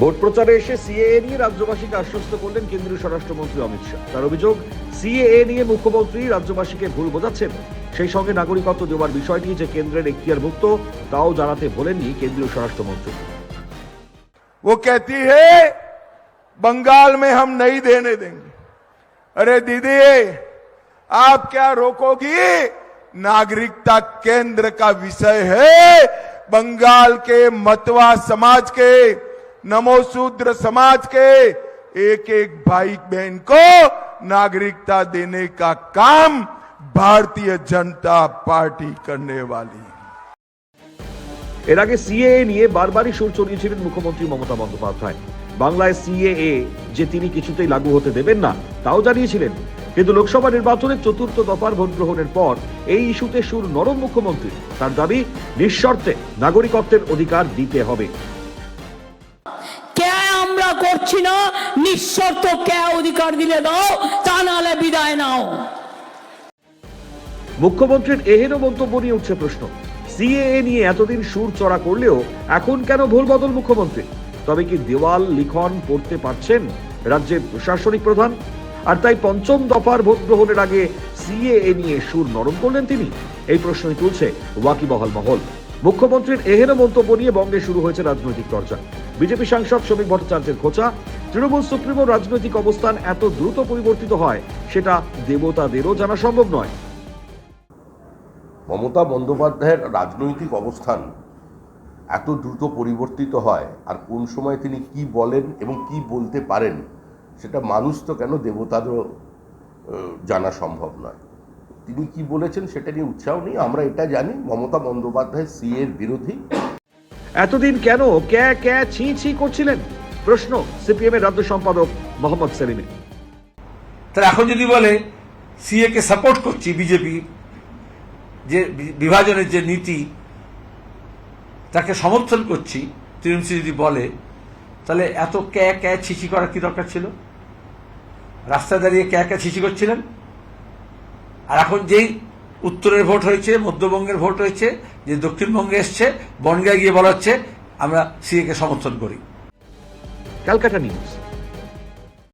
Vote প্রচারে এসে CAA নিয়ে রাজ্যবাসীকে আশ্বস্ত করলেন কেন্দ্রীয় স্বরাষ্ট্রমন্ত্রী অমিত শাহ তার অভিযোগ সিএএ নিয়ে মুখ্যমন্ত্রী রাজ্যবাসীকে ভুল বোঝাচ্ছেন সেই সঙ্গে নাগরিকত্ব দেওয়ার বিষয়টি যে কেন্দ্রের এখতিয়ারভুক্ত তাও জানাতে বলেননি কেন্দ্রীয় স্বরাষ্ট্রমন্ত্রী वो कहती है बंगाल में हम नहीं देने देंगे अरे दीदी आप क्या रोकोगी नागरिकता केंद्र का विषय है बंगाल के मतवा समाज के नमो शूद्र समाज के एक एक भाई बहन को नागरिकता देने का काम भारतीय जनता पार्टी करने वाली है এর আগে সিএএ নিয়ে বারবারই সুর চড়িয়েছিলেন মুখ্যমন্ত্রী মমতা বন্দ্যোপাধ্যায় বাংলায় সিএএ যে তিনি কিছুতেই লাগু হতে দেবেন না তাও জানিয়েছিলেন কিন্তু লোকসভা নির্বাচনে চতুর্থ দফার ভোট গ্রহণের পর এই ইস্যুতে সুর নরম মুখ্যমন্ত্রী তার দাবি নিঃশর্তে নাগরিকত্বের অধিকার দিতে হবে কে আমরা করছি না, নিঃশর্ত কে অধিকার দিলে দাও, তা নাহলে বিদায় নাও। মুখ্যমন্ত্রীর এহেন মন্তব্য নিয়ে উঠছে প্রশ্ন। সিএএ নিয়ে এতদিন সুর চড়া করলেও এখন কেন ভুল বদল মুখ্যমন্ত্রী তবে কি দেওয়াল, লিখন পড়তে পারছেন রাজ্যের প্রশাসনিক প্রধান? আর তাই পঞ্চম দফার ভোট গ্রহণের আগে সিএএ নিয়ে সুর নরম করলেন তিনি। এই প্রশ্নই তুলছে ওয়াকিবহাল মহল। মুখ্যমন্ত্রীর এহেন মন্তব্য নিয়ে বঙ্গে শুরু হয়েছে রাজনৈতিক চর্চা। বিজেপি সাংসদ শ্রমিক ভট্টাচার্যের খোঁচা। তৃণমূল সুপ্রিমো রাজনৈতিক অবস্থান এত দ্রুত পরিবর্তিত হয়, সেটা দেবতাদেরও জানা সম্ভব নয়। মমতা বন্দ্যোপাধ্যায়ের রাজনৈতিক অবস্থান এত দ্রুত পরিবর্তিত হয়, আর কোন সময় তিনি কি বলেন এবং কি বলতে পারেন, সেটা মানুষ তো কেন দেবতারও জানা সম্ভব নয়। তিনি কি বলেছেন সেটা নিয়ে উৎসাহ নেই আমরা এটা জানি। মমতা বন্দ্যোপাধ্যায় সি এর বিরোধী। এতদিন কেন ক্যা ক্যা ছি ছি করছিলেন? প্রশ্ন সিপিএম এর রাজ্য সম্পাদক মোহাম্মদ সেলিমের। তাহলে এখন যদি বলে সিএ কে সাপোর্ট করছি বিজেপি যে বিভাজনের যে নীতি তাকে সমর্থন করছি টিএমসি যদি বলে তাহলে এত ক্যা ক্যা ছিচি করার কি দরকার ছিল? রাস্তায় দাঁড়িয়ে ক্যা ক্যা ছিচি করছিলেন? আর এখন যেই উত্তরের ভোট হয়েছে, মধ্যবঙ্গের ভোট হয়েছে, যে দক্ষিণবঙ্গে এসছে, বনগায় গিয়ে বলা হচ্ছে, আমরা সিএ কে সমর্থন করি। Calcutta news.